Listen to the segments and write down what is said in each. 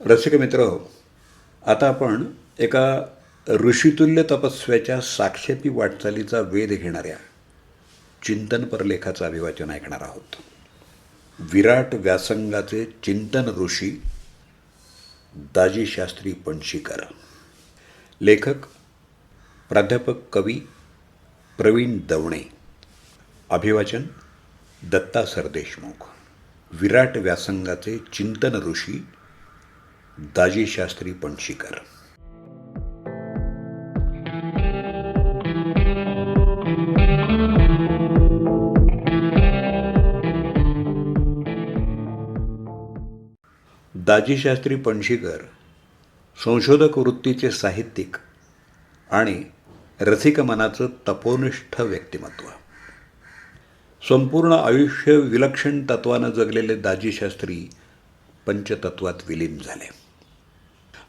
रसिक मित्र आता आपण एका ऋषितुल्य तपस्व्याच्या साक्षेपी वाटचालीचा वेध घेणाऱ्या चिंतनपर लेखाचं अभिवाचन ऐकणार आहोत. विराट व्यासंगाचे चिंतन ऋषी दाजी शास्त्री पणशीकर. लेखक प्राध्यापक कवी प्रवीण दवणे. अभिवाचन दत्ता सरदेशमुख. विराट व्यासंगाचे चिंतन ऋषी दाजी शास्त्री पणशीकर. दाजी शास्त्री पणशीकर संशोधक वृत्तीचे साहित्यिक आणि रसिक मनाचं तपोनिष्ठ व्यक्तिमत्व. संपूर्ण आयुष्य विलक्षण तत्वानं जगलेले दाजी शास्त्री पंचतत्वात विलीन झाले.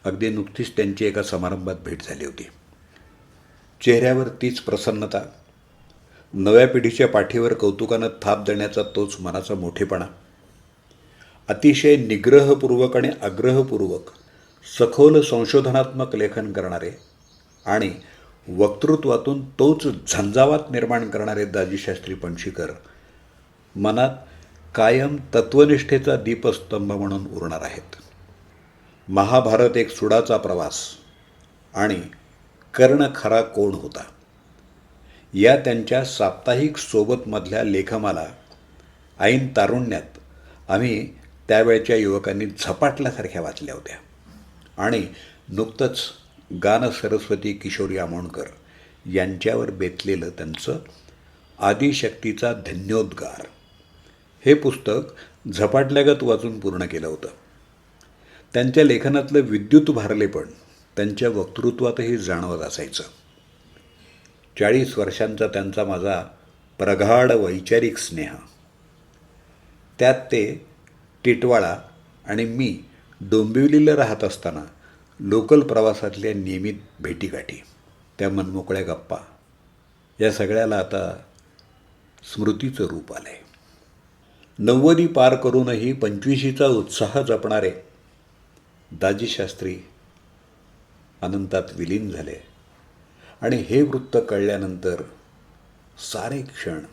अगदी नुकतीच त्यांची एका समारंभात भेट झाली होती. चेहऱ्यावर तीच प्रसन्नता नव्या पिढीच्या पाठीवर कौतुकानं थाप देण्याचा तोच मनाचा मोठेपणा अतिशय निग्रहपूर्वक आणि आग्रहपूर्वक सखोल संशोधनात्मक लेखन करणारे आणि वक्तृत्वातून तोच झंझावात निर्माण करणारे दाजीशास्त्री पणशीकर मनात कायम तत्वनिष्ठेचा दीपस्तंभ म्हणून उरणार आहेत. महाभारत एक सुडाचा प्रवास आणि कर्ण खरा कोण होता? या त्यांच्या साप्ताहिक सोबतमधल्या लेखमाला ऐन तारुण्यात आम्ही त्यावेळच्या युवकांनी झपाटल्यासारख्या वाचल्या होत्या. आणि नुकतंच गान सरस्वती किशोरी आमोणकर यांच्यावर बेतलेलं त्यांचं आदिशक्तीचा धन्योद्गार. हे पुस्तक झपाटल्यागत वाचून पूर्ण केलं होतं. त्यांच्या लेखनातलं विद्युत भारलेपण त्यांच्या वक्तृत्वातही जाणवत असायचं. चाळीस वर्षांचा त्यांचा माझा प्रगाढ वैचारिक स्नेह. त्यात ते टिटवाळा आणि मी डोंबिवलीला राहत असताना लोकल प्रवासातल्या नियमित भेटीगाठी त्या मनमोकळ्या गप्पा या सगळ्याला आता स्मृतीचं रूप आलं आहे नव्वदी पार करूनही पंचवीशीचा उत्साह जपणारे दाजीशास्त्री अनंतात विलीन झाले. आणि हे वृत्त कळल्यानंतर सारे क्षण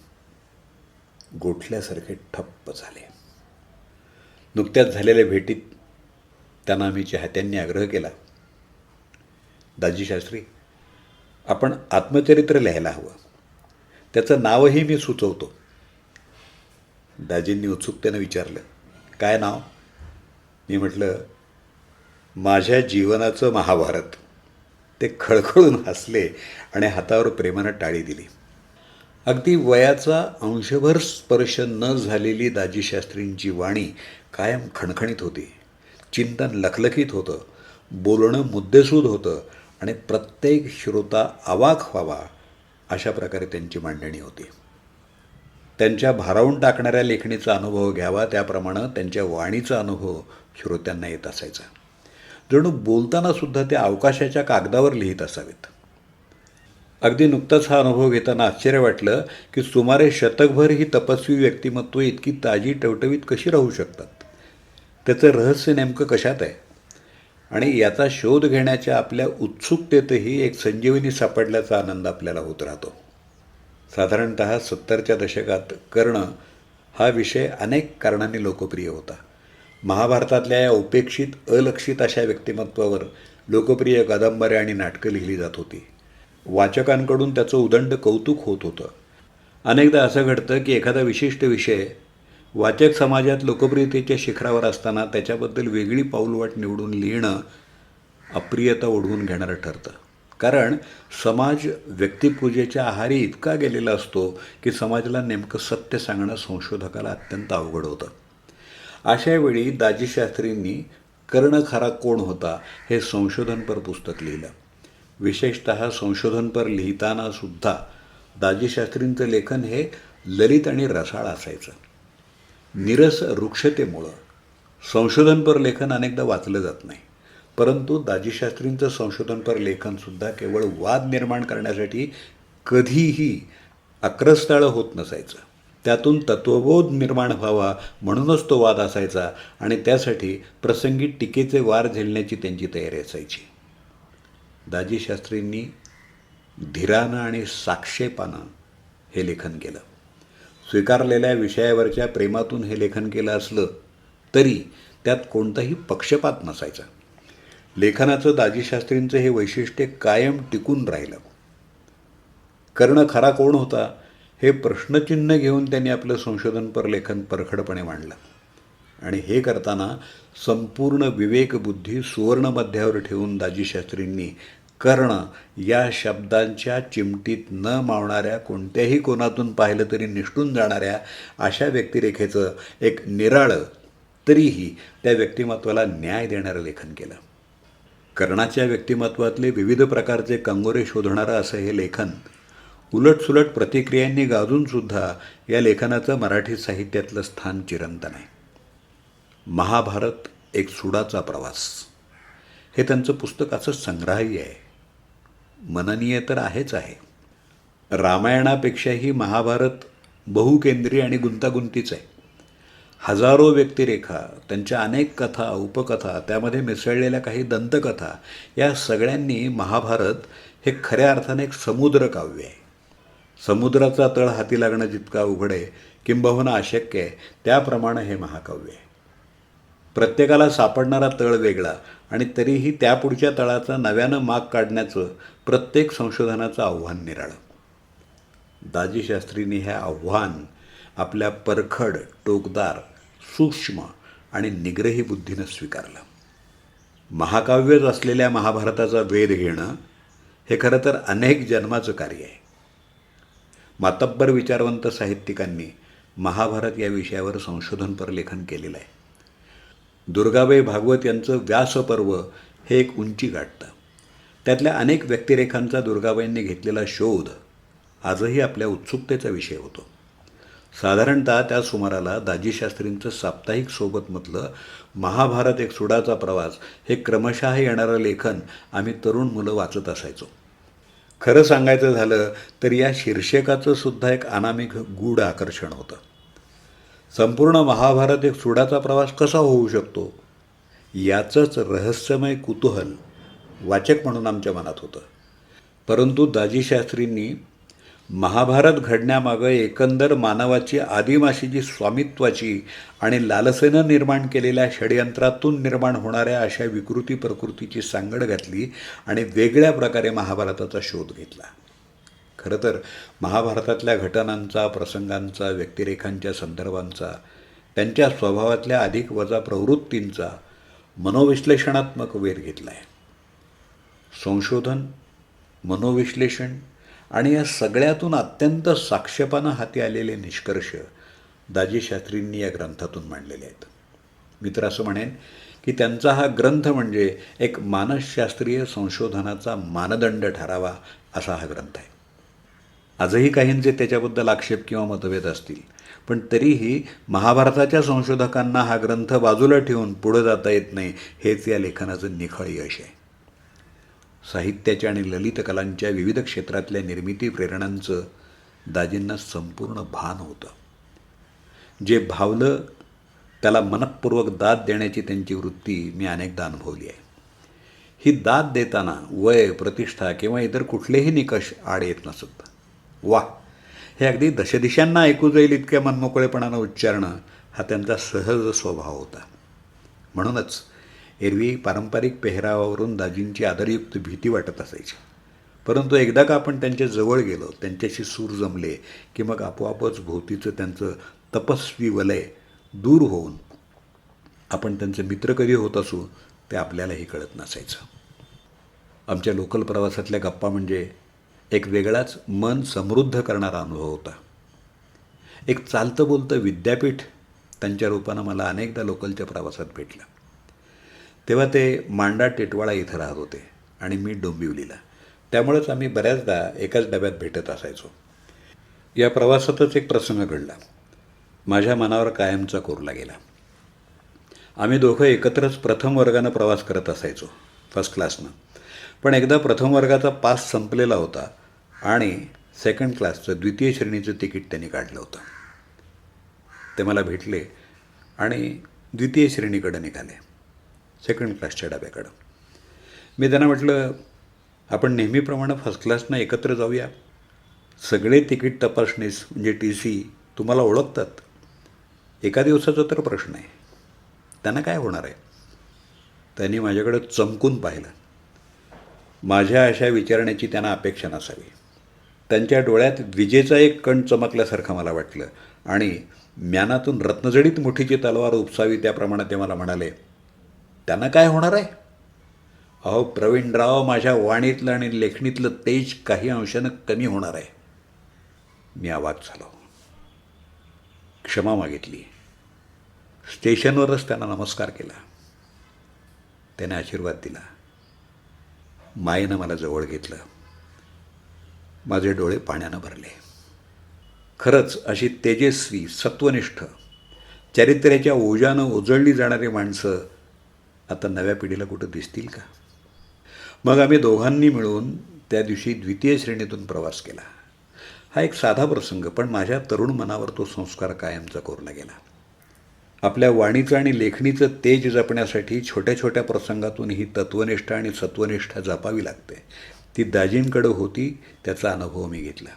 गोठल्यासारखे ठप्प झाले. नुकत्याच झालेल्या भेटीत त्यांना आम्ही चाहत्यांनी आग्रह केला. दाजीशास्त्री आपण आत्मचरित्र लिहायला हवं. त्याचं नावही मी सुचवतो. दाजींनी उत्सुकतेनं विचारलं काय नाव? मी म्हटलं माझ्या जीवनाचं महाभारत. ते खळखळून हसले आणि हातावर प्रेमानं टाळी दिली. अगदी वयाचा अंशभर स्पर्श न झालेली दाजीशास्त्रींची वाणी कायम खणखणीत होती. चिंतन लखलखीत होतं. बोलणं मुद्देसूद होतं आणि प्रत्येक श्रोता आवाक व्हावा अशा प्रकारे त्यांची मांडणी होती. त्यांच्या भारावून टाकणाऱ्या लेखणीचा अनुभव घ्यावा त्याप्रमाणे त्यांच्या वाणीचा अनुभव श्रोत्यांना येत असायचा. जणू बोलताना सुद्धा ते अवकाशाच्या कागदावर लिहित असावेत. अगदी नुकताच हा अनुभव घेताना आश्चर्य वाटलं की सुमारे शतकभर ही तपस्वी व्यक्तिमत्व इतकी ताजी टवटवीत कशी राहू शकतात? त्याचं रहस्य नेमकं कशात आहे? आणि याचा शोध घेण्याच्या आपल्या उत्सुकतेतही एक संजीवनी सापडल्याचा आनंद आपल्याला होत राहतो. साधारणत सत्तरच्या दशकात कर्ण हा विषय अनेक कारणांनी लोकप्रिय होता. महाभारतातल्या या उपेक्षित अलक्षित अशा व्यक्तिमत्वावर लोकप्रिय कादंबऱ्या आणि नाटकं लिहिली जात होती. वाचकांकडून त्याचं उदंड कौतुक होत होतं. अनेकदा असं घडतं की एखादा विशिष्ट विषय वाचक समाजात लोकप्रियतेच्या शिखरावर असताना त्याच्याबद्दल वेगळी पाऊलवाट निवडून लिहिणं अप्रियता ओढवून घेणारं ठरतं. कारण समाज व्यक्तिपूजेच्या आहारी इतका गेलेला असतो की समाजाला नेमकं सत्य सांगणं संशोधकाला अत्यंत अवघड होतं. अशा वेळी दाजीशास्त्रींनी कर्ण खरा कोण होता हे संशोधनपर पुस्तक लिहिलं. विशेषत संशोधनपर लिहिताना सुद्धा दाजीशास्त्रींचं लेखन हे ललित आणि रसाळ असायचं. निरस वृक्षतेमुळं संशोधनपर लेखन अनेकदा वाचलं जात नाही. परंतु दाजीशास्त्रींचं संशोधनपर लेखनसुद्धा केवळ वाद निर्माण करण्यासाठी कधीही अक्रस्ताळं होत नसायचं. त्यातून तत्वबोध निर्माण व्हावा म्हणूनच तो वाद असायचा आणि त्यासाठी प्रसंगी टीकेचे वार झेलण्याची त्यांची तयारी असायची. दाजी शास्त्रींनी धीरानं आणि साक्षेपानं हे लेखन केलं. स्वीकारलेल्या विषयावरच्या प्रेमातून हे लेखन केलं असलं तरी त्यात कोणताही पक्षपात नसायचा. लेखनाचं दाजीशास्त्रींचं हे वैशिष्ट्य कायम टिकून राहिलं. कर्ण खरा कोण होता? हे प्रश्नचिन्ह घेऊन त्यांनी आपलं संशोधनपर लेखन परखडपणे मांडलं. आणि हे करताना संपूर्ण विवेकबुद्धी सुवर्णमध्यावर ठेवून दाजीशास्त्रींनी कर्ण या शब्दांच्या चिमटीत न मावणाऱ्या कोणत्याही कोणातून पाहिलं तरी निष्ठून जाणाऱ्या अशा व्यक्तिरेखेचं एक निराळं तरीही त्या व्यक्तिमत्वाला न्याय देणारं लेखन केलं. कर्णाच्या व्यक्तिमत्वातले विविध प्रकारचे कंगोरे शोधणारं असं हे लेखन उलटसुलट प्रतिक्रियांनी गाजूनसुद्धा या लेखनाचं मराठी साहित्यातलं स्थान चिरंतन आहे. महाभारत एक सुडाचा प्रवास. हे त्यांचं पुस्तकाचं असं संग्राह्य आहे. मननीय तर आहेच आहे. रामायणापेक्षाही महाभारत बहुकेंद्रीय आणि गुंतागुंतीच आहे. हजारो व्यक्तिरेखा त्यांच्या अनेक कथा उपकथा त्यामध्ये मिसळलेल्या काही दंतकथा या सगळ्यांनी महाभारत हे खऱ्या अर्थाने एक समुद्र काव्य आहे. समुद्राचा तळ हाती लागणं जितका उघड आहे किंबहुना अशक्य आहे त्याप्रमाणे हे महाकाव्य आहे. प्रत्येकाला सापडणारा तळ वेगळा आणि तरीही त्यापुढच्या तळाचा नव्यानं माग काढण्याचं प्रत्येक संशोधनाचं आव्हान निराळं. दाजी शास्त्रींनी हे आव्हान आपल्या परखड टोकदार सूक्ष्म आणि निग्रही बुद्धीनं स्वीकारलं. महाकाव्यच असलेल्या महाभारताचा वेध घेणं हे खरं तर अनेक जन्माचं कार्य आहे. मातब्बर विचारवंत साहित्यिकांनी महाभारत या विषयावर संशोधनपर लेखन केलेलं आहे. दुर्गाबाई भागवत यांचं व्यासपर्व हे एक उंची गाठतं. त्यातल्या अनेक व्यक्तिरेखांचा दुर्गाबाईंनी घेतलेला शोध आजही आपल्या उत्सुकतेचा विषय होतो. साधारणतः त्या सुमाराला दाजीशास्त्रींचं साप्ताहिक सोबतमधलं महाभारत एक सुडाचा प्रवास हे क्रमशः येणारं लेखन आम्ही तरुण मुलं वाचत असायचो. खरं सांगायचं झालं तर या शीर्षकाचं सुद्धा एक अनामिक गूढ आकर्षण होतं. संपूर्ण महाभारत एक सुडाचा प्रवास कसा होऊ शकतो? याचंच रहस्यमय कुतूहल वाचक म्हणून आमच्या मनात होतं. परंतु दाजीशास्त्रींनी महाभारत घडण्यामागं एकंदर मानवाची आदिमाशीची स्वामित्वाची आणि लालसेनं निर्माण केलेल्या षडयंत्रातून निर्माण होणाऱ्या अशा विकृती प्रकृतीची सांगड घातली आणि वेगळ्या प्रकारे महाभारताचा शोध घेतला. खरं तर महाभारतातल्या घटनांचा प्रसंगांचा व्यक्तिरेखांच्या संदर्भांचा त्यांच्या स्वभावातल्या अधिक वजा प्रवृत्तींचा मनोविश्लेषणात्मक वेध घेतला आहे संशोधन मनोविश्लेषण आणि या सगळ्यातून अत्यंत साक्षेपानं हाती आलेले निष्कर्ष दाजी शास्त्रींनी या ग्रंथातून मांडलेले आहेत. मी तर असं म्हणेन की त्यांचा हा ग्रंथ म्हणजे एक मानसशास्त्रीय संशोधनाचा मानदंड ठरावा असा हा ग्रंथ आहे. आजही काहींचे त्याच्याबद्दल आक्षेप किंवा मतभेद असतील पण तरीही महाभारताच्या संशोधकांना हा ग्रंथ बाजूला ठेवून पुढं जाता येत नाही हेच या लेखनाचं निखळ यश आहे. साहित्याच्या आणि ललितकलांच्या विविध क्षेत्रातल्या निर्मिती प्रेरणांचं दाजींना संपूर्ण भान होतं. जे भावलं त्याला मनपूर्वक दाद देण्याची त्यांची वृत्ती मी अनेकदा अनुभवली आहे. ही दाद देताना वय प्रतिष्ठा किंवा इतर कुठलेही निकष आड येत नसत. वा हे अगदी दशदिशांना ऐकू जाईल इतक्या मनमोकळेपणानं उच्चारणं हा त्यांचा सहज स्वभाव होता. म्हणूनच एरवी पारंपरिक पेहरावावरून दाजींची आदरयुक्त भीती वाटत असायची. परंतु एकदा का आपण त्यांच्या जवळ गेलो त्यांच्याशी सूर जमले की मग आपोआपच भोवतीचं त्यांचं तपस्वी वलय दूर होऊन आपण त्यांचे मित्र कधी होत असू ते आपल्यालाही कळत नसायचं. आमच्या लोकल प्रवासातल्या गप्पा म्हणजे एक वेगळाच मन समृद्ध करणारा अनुभव होता. एक चालतं बोलतं विद्यापीठ त्यांच्या रूपानं मला अनेकदा लोकलच्या प्रवासात भेटलं. तेव्हा ते मांडा टिटवाळा इथं राहत होते आणि मी डोंबिवलीला. त्यामुळेच आम्ही बऱ्याचदा एकाच डब्यात भेटत असायचो. या प्रवासातच एक प्रसंग घडला. माझ्या मनावर कायमचा कोरला गेला. आम्ही दोघं एकत्रच प्रथम वर्गानं प्रवास करत असायचो फर्स्ट क्लासनं पण एकदा प्रथम वर्गाचा पास संपलेला होता आणि सेकंड क्लासचं द्वितीय श्रेणीचं तिकीट त्यांनी काढलं होतं. ते मला भेटले आणि द्वितीय श्रेणीकडे निघाले. सेकंड क्लासच्या डब्याकडं. मी त्यांना म्हटलं आपण नेहमीप्रमाणे फर्स्ट क्लासनं एकत्र जाऊया. सगळे तिकीट तपासणीस म्हणजे टी सी तुम्हाला ओळखतात. एका दिवसाचा तर प्रश्न आहे. त्यांना काय होणार आहे? त्यांनी माझ्याकडं चमकून पाहिलं. माझ्या अशा विचारण्याची त्यांना अपेक्षा नसावी. त्यांच्या डोळ्यात विजेचा एक कण चमकल्यासारखं मला वाटलं आणि म्यानातून रत्नजडीत मुठीची तलवार उपसावी त्याप्रमाणे ते मला म्हणाले त्यांना काय होणार आहे? अहो प्रवीणराव माझ्या वाणीतलं आणि लेखणीतलं तेज काही अंशानं कमी होणार आहे. मी आवाज झालो. क्षमा मागितली. स्टेशनवरच त्यांना नमस्कार केला. त्याने आशीर्वाद दिला. मायेनं मला जवळ घेतलं. माझे डोळे पाण्यानं भरले. खरंच अशी तेजस्वी सत्वनिष्ठ चारित्र्याच्या ओजानं उजळली जाणारी माणसं आता नव्या पिढीला कुठं दिसतील का? मग आम्ही दोघांनी मिळून त्या दिवशी द्वितीय श्रेणीतून प्रवास केला. हा एक साधा प्रसंग पण माझ्या तरुण मनावर तो संस्कार कायमचा कोरला गेला. आपल्या वाणीचं आणि लेखणीचं तेज जपण्यासाठी छोट्या छोट्या प्रसंगातून ही तत्वनिष्ठा आणि सत्वनिष्ठा जपावी लागते. ती दाजींकडं होती त्याचा अनुभव मी घेतला.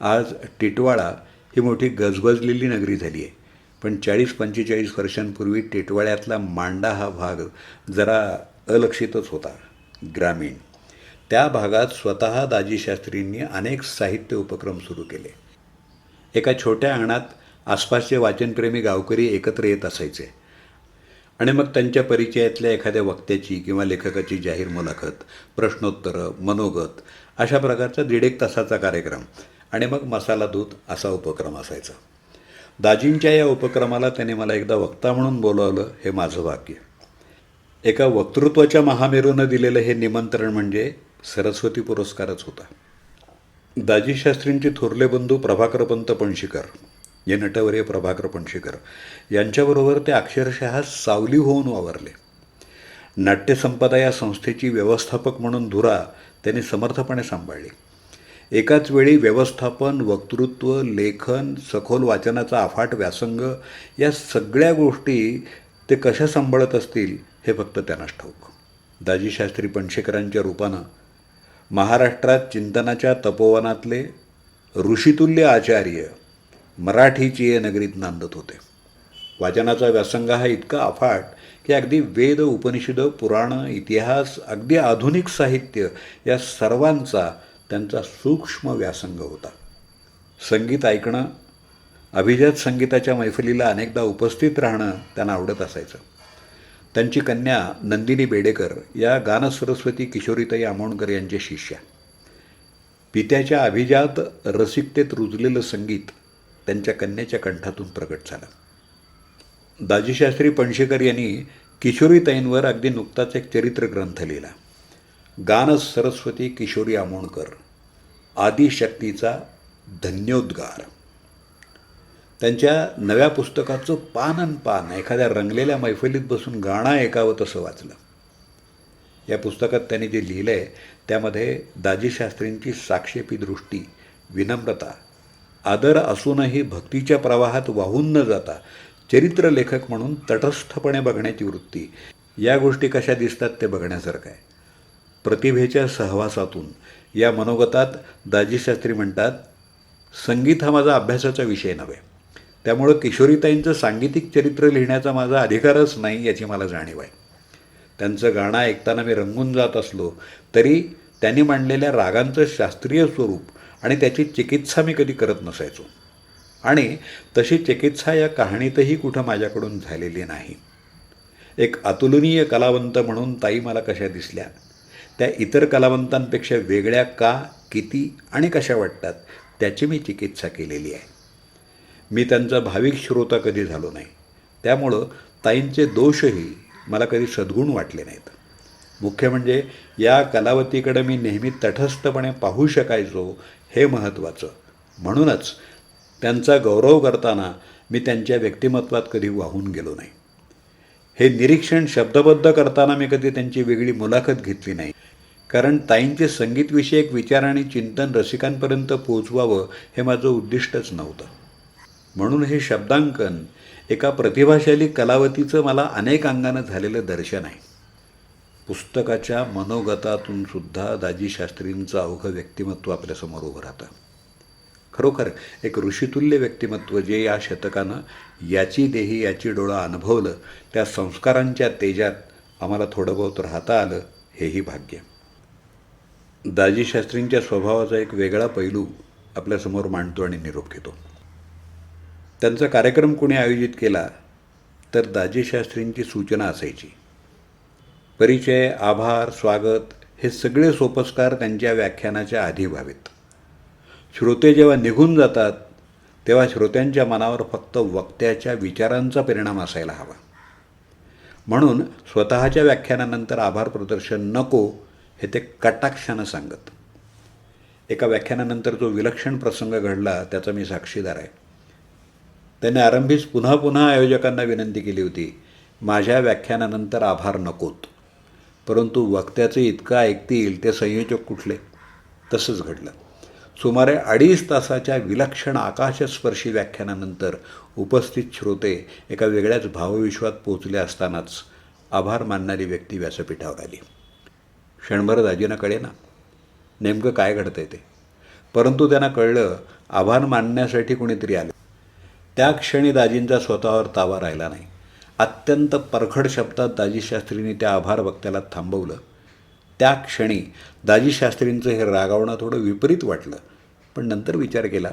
आज टिटवाळा ही मोठी गजबजलेली नगरी झाली आहे पण चाळीस पंचेचाळीस वर्षांपूर्वी टेटवाड्यातला मांडा हा भाग जरा अलक्षितच होता ग्रामीण. त्या भागात स्वतः दाजी शास्त्रींनी अनेक साहित्य उपक्रम सुरू केले. एका छोट्या अंगणात आसपासचे वाचनप्रेमी गावकरी एकत्र येत असायचे. आणि मग त्यांच्या परिचयातल्या एखाद्या वक्त्याची किंवा लेखकाची जाहीर मुलाखत प्रश्नोत्तरं मनोगत अशा प्रकारचा दीड एक तासाचा कार्यक्रम आणि मग मसाला दूध असा उपक्रम असायचा. दाजींच्या या उपक्रमाला त्याने मला एकदा वक्ता म्हणून बोलावलं हे माझं भाग्य. एका वक्तृत्वाच्या महामेरूनं दिलेलं हे निमंत्रण म्हणजे सरस्वती पुरस्कारच होता. दाजी शास्त्रींचे थोरले बंधू प्रभाकरपंत पणशीकर जे नटवर्य प्रभाकर पणशीकर यांच्याबरोबर ते अक्षरशः सावली होऊन वावरले. नाट्यसंपदा या संस्थेची व्यवस्थापक म्हणून धुरा त्यांनी समर्थपणे सांभाळली. एकाच वेळी व्यवस्थापन वक्तृत्व लेखन सखोल वाचनाचा अफाट व्यासंग या सगळ्या गोष्टी ते कशा सांभाळत असतील हे फक्त त्यांनाच ठाऊक. दाजी शास्त्री पणशेकरांच्या रूपानं महाराष्ट्रात चिंतनाच्या तपोवनातले ऋषितुल्य आचार्य मराठीची या नगरीत नांदत होते. वाचनाचा व्यासंग हा इतका अफाट की अगदी वेद उपनिषद पुराणं इतिहास अगदी आधुनिक साहित्य या सर्वांचा त्यांचा सूक्ष्म व्यासंग होता. संगीत ऐकणं अभिजात संगीताच्या मैफलीला अनेकदा उपस्थित राहणं त्यांना आवडत असायचं. त्यांची कन्या नंदिनी बेडेकर या गानसरस्वती किशोरीताई आमोणकर यांच्या शिष्या. पित्याच्या अभिजात रसिकतेत रुजलेलं संगीत त्यांच्या कन्याच्या कंठातून प्रकट झालं. दाजीशास्त्री पणशेकर यांनी किशोरीताईंवर अगदी नुकताच एक चरित्र ग्रंथ लिहिला. गान सरस्वती किशोरी आमोणकर. आदिशक्तीचा धन्योद्गार. त्यांच्या नव्या पुस्तकाचं पान अन पान एखाद्या रंगलेल्या मैफलीत बसून गाणं ऐकावं तसं वाचलं. या पुस्तकात त्यांनी जे लिहिलं आहे त्यामध्ये दाजीशास्त्रींची साक्षेपी दृष्टी विनम्रता आदर असूनही भक्तीच्या प्रवाहात वाहून न जाता चरित्र लेखक म्हणून तटस्थपणे बघण्याची वृत्ती या गोष्टी कशा दिसतात ते बघण्यासारखं आहे. प्रतिभेच्या सहवासातून. या मनोगतात दाजीशास्त्री म्हणतात संगीत हा माझा अभ्यासाचा विषय नव्हे. त्यामुळं किशोरीताईंचं सांगीतिक चरित्र लिहिण्याचा माझा अधिकारच नाही याची मला जाणीव आहे. त्यांचं गाणं ऐकताना मी रंगून जात असलो तरी त्यांनी मांडलेल्या रागांचं शास्त्रीय स्वरूप आणि त्याची चिकित्सा मी कधी करत नसायचो. आणि तशी चिकित्सा या कहाणीतही कुठं माझ्याकडून झालेली नाही. एक अतुलनीय कलावंत म्हणून ताई मला कशा दिसल्या त्या इतर कलावंतांपेक्षा वेगळ्या का किती आणि कशा वाटतात त्याची मी चिकित्सा केलेली आहे. मी त्यांचा भाविक श्रोता कधी झालो नाही. त्यामुळं ताईंचे दोषही मला कधी सद्गुण वाटले नाहीत. मुख्य म्हणजे या कलावतीकडे मी नेहमी तटस्थपणे पाहू शकायचो हे महत्त्वाचं. म्हणूनच त्यांचा गौरव करताना मी त्यांच्या व्यक्तिमत्वात कधी वाहून गेलो नाही. हे निरीक्षण शब्दबद्ध करताना मी कधी त्यांची वेगळी मुलाखत घेतली नाही. कारण ताईंचे संगीतविषयक विचार आणि चिंतन रसिकांपर्यंत पोहोचवावं हे माझं उद्दिष्टच नव्हतं. म्हणून हे शब्दांकन एका प्रतिभाशाली कलावतीचं मला अनेक अंगानं झालेलं दर्शन आहे. पुस्तकाच्या मनोगतातून सुद्धा दाजी शास्त्रींचं अवघं व्यक्तिमत्व आपल्यासमोर उभं राहतं. खरोखर एक ऋषितुल्य व्यक्तिमत्व जे या शतकानं याची देही याची डोळा अनुभवलं त्या संस्कारांच्या तेजात आम्हाला थोडं बहुत राहता आलं हेही भाग्य. दाजी शास्त्रींच्या स्वभावाचा एक वेगळा पैलू आपल्यासमोर मांडतो आणि निरोप घेतो. त्यांचा कार्यक्रम कोणी आयोजित केला तर दाजी शास्त्रींची सूचना असायची. परिचय आभार स्वागत हे सगळे सोपस्कार त्यांच्या व्याख्यानाच्या आधी व्हावेत. श्रोते जेव्हा निघून जातात तेव्हा श्रोत्यांच्या मनावर फक्त वक्त्याच्या विचारांचा परिणाम असायला हवा. म्हणून स्वतःच्या व्याख्यानानंतर आभार प्रदर्शन नको हे ते कटाक्षानं सांगत. एका व्याख्यानानंतर जो विलक्षण प्रसंग घडला त्याचा मी साक्षीदार आहे. त्याने आरंभीच पुन्हा पुन्हा आयोजकांना विनंती केली होती माझ्या व्याख्यानानंतर आभार नकोत. परंतु वक्त्याचे इतकं ऐकतील ते संयोजक कुठले? तसंच घडलं. सुमारे अडीच तासाच्या विलक्षण आकाशस्पर्शी व्याख्यानानंतर उपस्थित श्रोते एका वेगळ्याच भावविश्वात पोचले असतानाच आभार मानणारी व्यक्ती व्यासपीठावर आली. क्षणभर दाजींना कळे ना नेमकं काय घडतं आहे ते? परंतु त्यांना कळलं आभार मानण्यासाठी कुणीतरी आलं. त्या क्षणी दाजींचा स्वतःवर ताबा राहिला नाही. अत्यंत परखड शब्दात दाजी शास्त्रींनी त्या आभार वक्त्याला थांबवलं. त्या क्षणी दाजी शास्त्रींचं हे रागावणं थोडं विपरीत वाटलं पण नंतर विचार केला.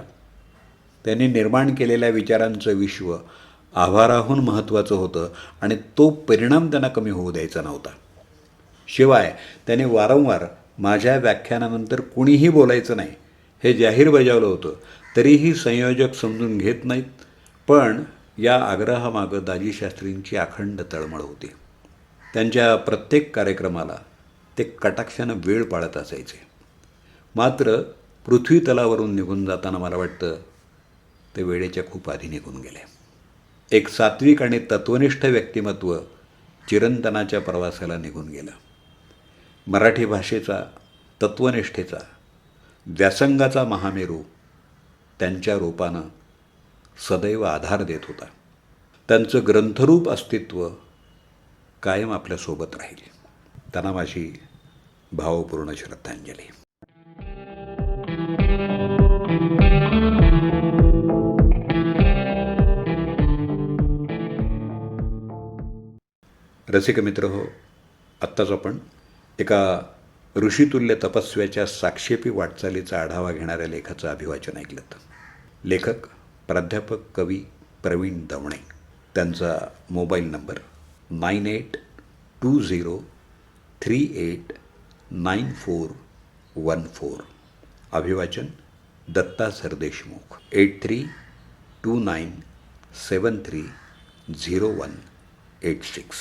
त्यांनी निर्माण केलेल्या विचारांचं विश्व आभाराहून महत्त्वाचं होतं आणि तो परिणाम त्यांना कमी होऊ द्यायचा नव्हता. शिवाय त्याने वारंवार माझ्या व्याख्यानानंतर कुणीही बोलायचं नाही. हे जाहीर बजावलं होतं. तरीही संयोजक समजून घेत नाहीत. पण या आग्रहामागं दाजी शास्त्रींची अखंड तळमळ होती. त्यांच्या प्रत्येक कार्यक्रमाला ते कटाक्षानं वेळ पाळत असायचे. मात्र पृथ्वी तलावरून निघून जाताना मला वाटतं ते वेळेच्या खूप आधी निघून गेले. एक सात्विक आणि तत्वनिष्ठ व्यक्तिमत्व चिरंतनाच्या प्रवासाला निघून गेलं. मराठी भाषेचा तत्वनिष्ठेचा व्यासंगाचा महामेरू त्यांच्या रूपानं सदैव आधार देत होता. त्यांचं ग्रंथरूप अस्तित्व कायम आपल्यासोबत राहील. त्यांना माझी भावपूर्ण श्रद्धांजली. रसिक मित्र हो आत्ताच आपण एका ऋषितुल्य तपस्व्याच्या साक्षेपी वाटचालीचा आढावा घेणाऱ्या लेखाचं अभिवाचन ऐकलं लेखक प्राध्यापक कवी प्रवीण दवणे. त्यांचा mobile number nine eight two zero three eight nine four one four. अभिवाचन Datta Sardeshmukh. Eight three two nine seven three zero one eight six.